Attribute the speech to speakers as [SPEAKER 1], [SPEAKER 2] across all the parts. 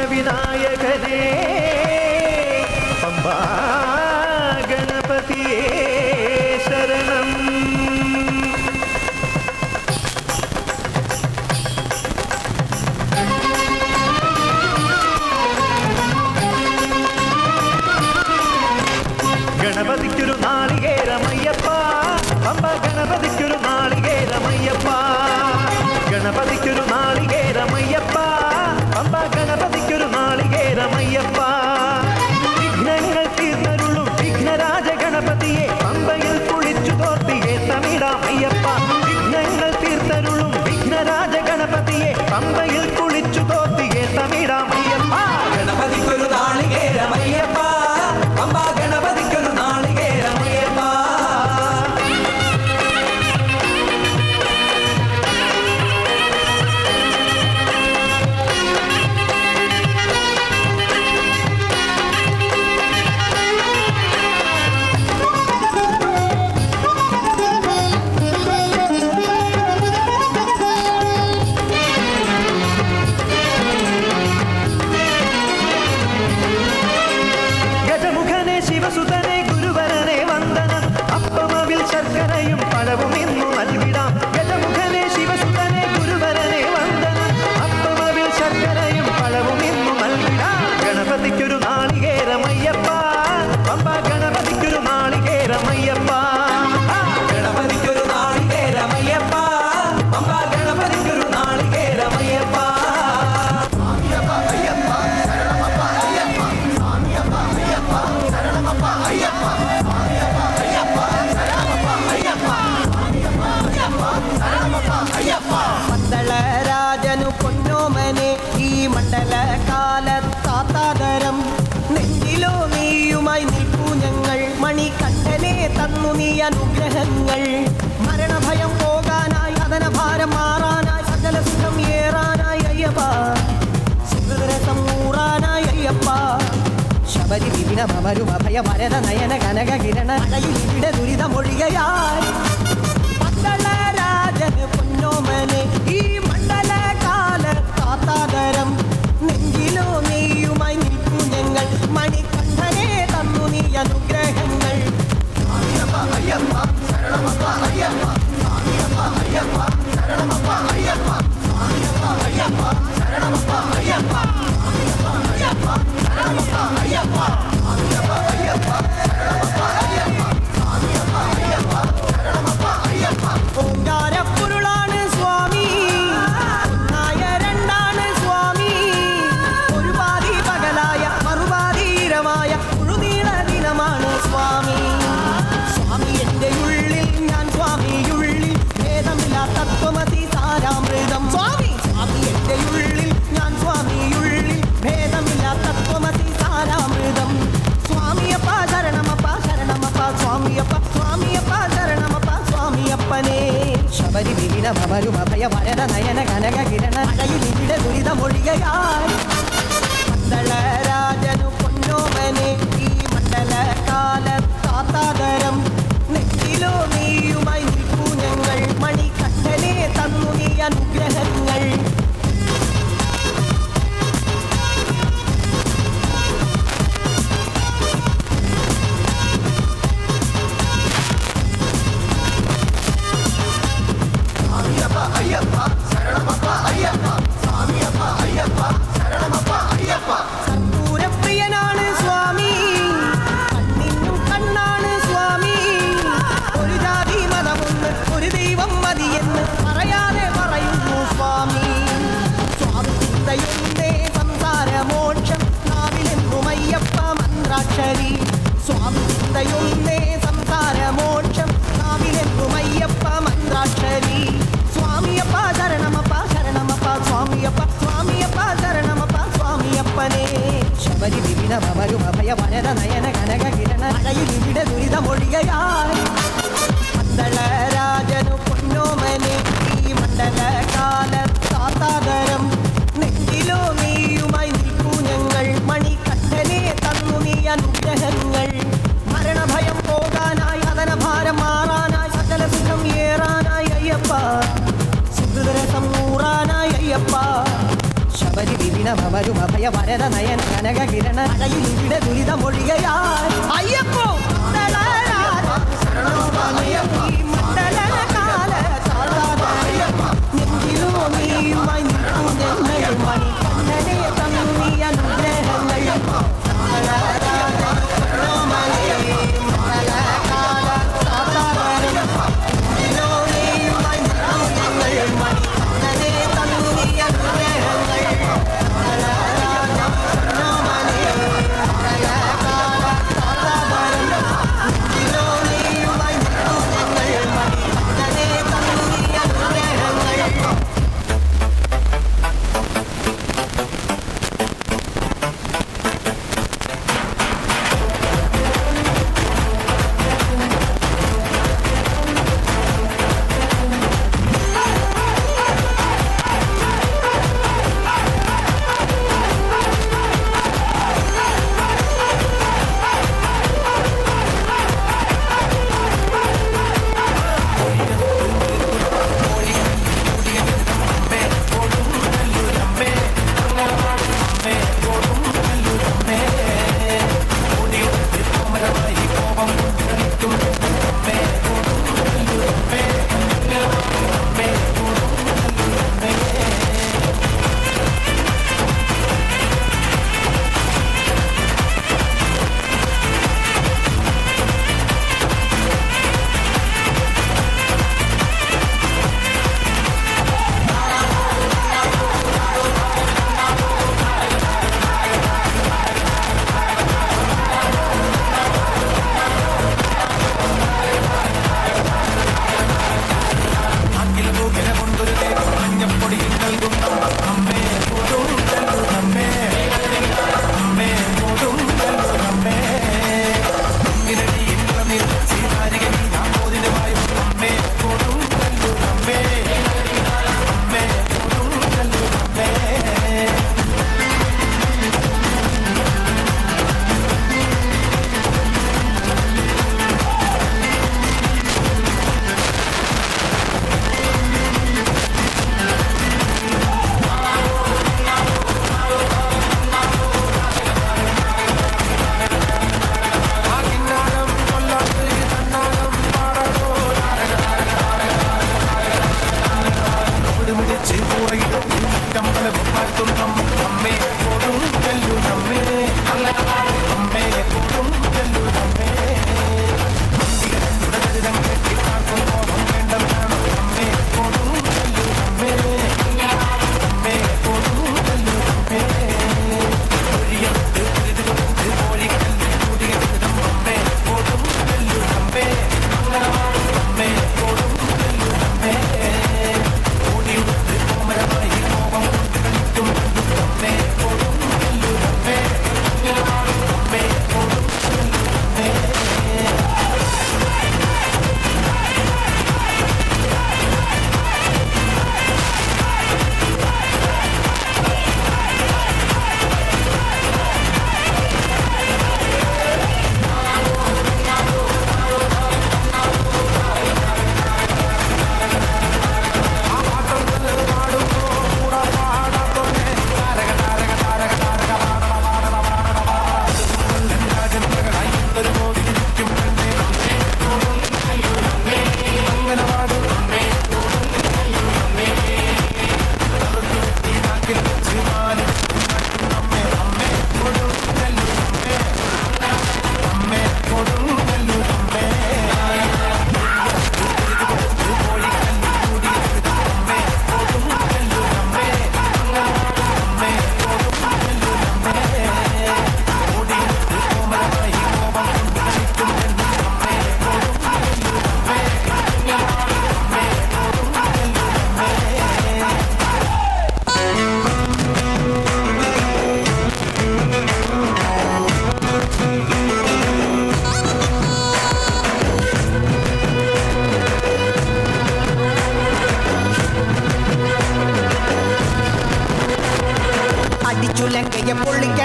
[SPEAKER 1] വിഘ്നവിനായകനേ പമ്പാ ഗണപതിയേ ശരണം. ഗണപതിക്കൊരു നാളികേരമയ്യപ്പ പമ്പ ഗണപതിക്കൊരു നാളികേരമയ്യപ്പ ഗണപതിക്കൊരു
[SPEAKER 2] തന്നു നീ അനുഗ്രഹങ്ങൾ. മരണഭയം പോകാനായി അതനഭാരം മാറാനായി സകല സുഖം ഏറാനായി അയ്യപ്പ. സുഹൃതരസം ഊറാനായി അയ്യപ്പ. ശബരി വിപിന ഭവരും അഭയ ഭരത നയന കനക കിരണ അഴയിൽ ഇവിടെ ദുരിതമൊഴികയായി. മണ്ഡലരാജന് പൊന്നോമനെ ഈ മണ്ഡലകാല കാത്താതരം നെഞ്ചിലോ your mom. അഭയ വരന നയന കനക കിരണ അഴയിൽ ഇവിടെ ദുരിതമൊഴികയായി മണ്ഡലരാജനു പൊന്നോമനെ ഈ മണ്ഡല കാലത്താതാതരം നെറ്റിലോ നീയുമായി നിൽപ്പൂ ഞങ്ങൾ കട്ടലേ തന്നു നീ അനുഗ്രഹങ്ങൾ
[SPEAKER 3] ദിനമരുമ ഭയ വരദ നയന കനക കിരണ അഴയിൽ ഇവിടെ ദുരിത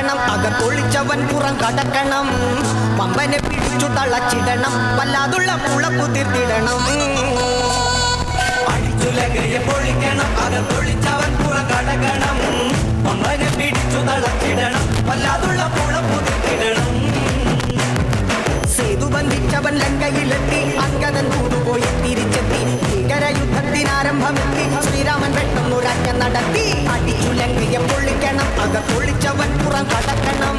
[SPEAKER 3] തകർക്കണം തകർത്തൊളിച്ചവൻ പുറം കടക്കണം. പമ്പനെ പിടിച്ചു തളച്ചിടണം. വല്ലാതുള്ള പുള കുതിർത്തിടണം. അടിച്ചുലകയെ പൊളിക്കണം. അകത്തൊളിച്ചവൻ പുറം കടക്കണം. പമ്പനെ പിടിച്ചു തളച്ചിടണം. വല്ലാതുള്ള പുള കുതിർത്തിടണം.
[SPEAKER 4] സേതു ബന്ധിച്ചവൻ ലങ്കയിലെത്തി. അങ്കതൻ തൂതുപോയി തിരിച്ചെത്തി. ഭീകരയുദ്ധത്തിനാരംഭമെത്തി.
[SPEAKER 2] ശ്രീരാമൻ പെട്ടെന്നൊരഞ്ഞ നടത്തി. അടിച്ചുലങ്കയെ പൊളി അക പൊള്ളിച്ചവൻ പുറം കടക്കണം.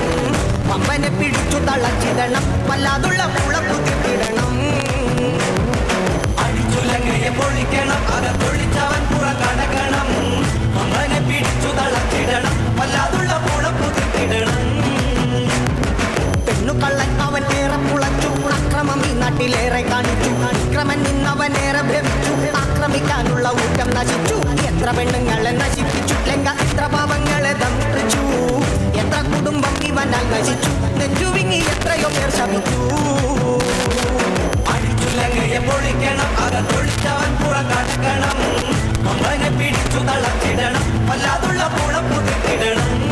[SPEAKER 2] പമ്പനെ പിടിച്ചു തളച്ചിടണം. വല്ലാതുള്ള പുളപ്പുതിടണം
[SPEAKER 5] അടിച്ചുലങ്ങയെ പൊളിക്കണം. അകത്തൊളിച്ചവൻ പുറ കടക്കണം. അമ്മനെ പിടിച്ചു തളച്ചിടണം. വല്ലാതുള്ള പുളപ്പുതിടണം
[SPEAKER 2] പെണ്ണുകള്ളൻ അവൻ ഏറെ പുളച്ചു. അക്രമം ഈ നാട്ടിലേറെ കാണിച്ചു. അക്രമൻ നിന്നവനേറെ ഭ്രമിച്ചു. ആക്രമിക്കാനുള്ള ഊറ്റം നശിച്ചു. എത്ര പെണ്ണുങ്ങളെ നശിപ്പിച്ചു? ലങ്ക എത്ര പാവങ്ങളെ തന്ത്രിച്ചു എത്ര കുടുംബം ഇവനാൽ നശിച്ചു? നെഞ്ചുവിങ്ങി എത്രയോ പേർ ശമിച്ചു
[SPEAKER 5] അടിച്ചുലങ്ങയെ പൊളിക്കണം അകത്തൊഴിച്ചവൻ പുഴ കടക്കണം പിടിച്ചു തളച്ചിടണം വല്ലാതുള്ള പുഴ
[SPEAKER 2] സൈന്യങ്ങളാക്കു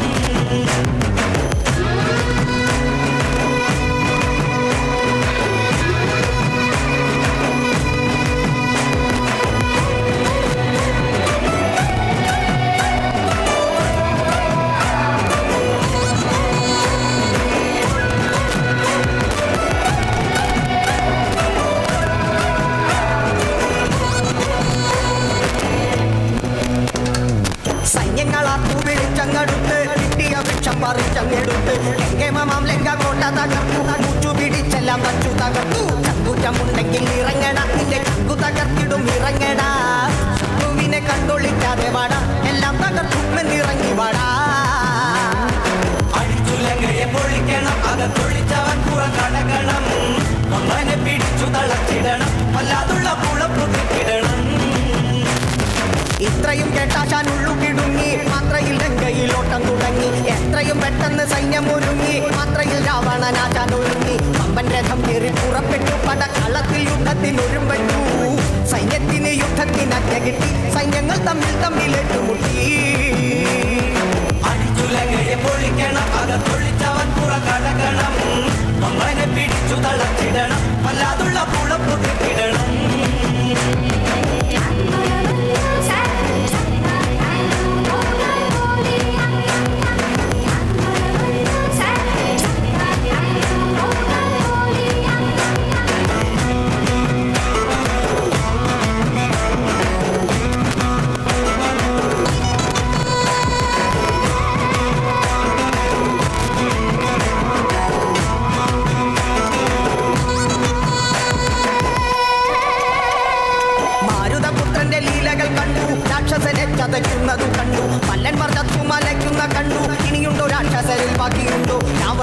[SPEAKER 2] പെട്ടെന്ന്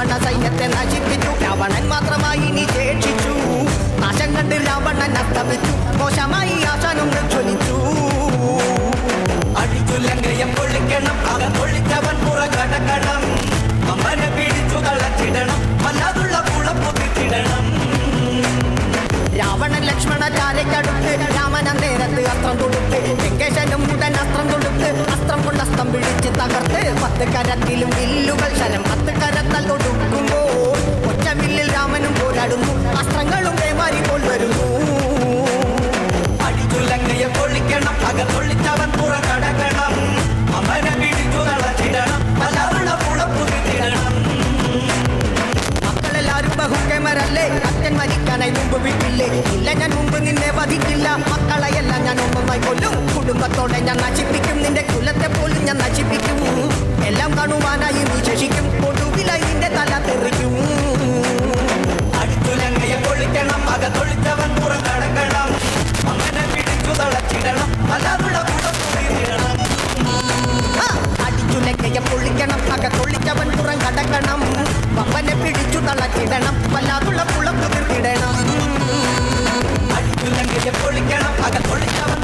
[SPEAKER 2] രാവണ സൈന്യത്തെ നശിപ്പിച്ചു രാവണൻ മാത്രമായി ഇനി ശേഷിച്ചു. നാശം കണ്ട് രാവണൻ അസ്തമിച്ചു. മോശമായി ആശാനും ജ്വലിച്ചു
[SPEAKER 5] അടിച്ചുലങ്ങയെ പൊള്ളിക്കണം. അകത്തൊളിച്ചവൻ പൊള്ളിച്ചവൻ പുറകടക്കണം. അമ്മനെ പിടിച്ചു കള്ളച്ചിടണം. വല്ലാതുള്ള പുളപ്പുതിടണം
[SPEAKER 2] രാവണൻ രാമൻ നേരത്ത് അസ്ത്രം കൊടുത്ത് വെങ്കേശനും ഉടൻ അസ്ത്രം കൊടുത്ത് അസ്ത്രം കൊണ്ട് അസ്തം പിടിച്ച് പത്ത് കരത്തിലും വില്ലുകൾ ശരം. പത്ത് കരത്താൽ തൊടുക്കുമ്പോൾ ഒറ്റമില്ലിൽ രാമനും പോരാടുന്നു. അസ്ത്രങ്ങളും വേമാരി പോൽ വരുന്നു.
[SPEAKER 5] അടിച്ചുലങ്ങയെ പൊളിക്കണം അകത്തൊള്ളിച്ചവൻ പുറകടക്കണം. അവനെ പിടിച്ചു തളച്ചിടണം വല്ലാതുള്ള പുളപ്പുതിടണം
[SPEAKER 2] മക്കളെല്ലാരും ബഹുക്കേമരല്ലേ? അച്ഛൻ മരിക്കാനായി മുമ്പ് വിട്ടില്ലേ? ഇല്ല ഞാൻ മുമ്പ് നിന്നെ വധിക്കില്ല. മക്കളെയെല്ലാം ഞാൻ ഒന്നൊന്നായി കൊല്ലും കുടുംബത്തോടെ ഞാൻ നശിപ്പിക്കും. നിന്റെ കുലത്തെ പോലും ഞാൻ നശിപ്പിക്കും. എല്ലാം കാണുവാനായി വിശേഷിക്കും ശേഷിക്കും. ഒടുവിലായി നിന്റെ തല തെറിക്കും.
[SPEAKER 5] അടുത്തുലങ്ങയെ പൊളിക്കണം അകത്തൊളിച്ചവൻ പുറ കടക്കണം അമ്മനെ പിടിച്ചു തളച്ചിടണം വല്ലാതുള്ള പുളപ്പുതിടണം
[SPEAKER 2] ആ, അടിച്ചുലക്കയെ പൊള്ളിക്കണം അക പൊള്ളിച്ചവൻ പുറം കടക്കണം. പപ്പനെ പിടിച്ചു തളച്ചിടണം വല്ലാതുള്ള പുളപ്പ് തീർത്തിടണം
[SPEAKER 5] അടിച്ചുലങ്ങയെ പൊളിക്കണം അകത്തൊളിച്ചവൻ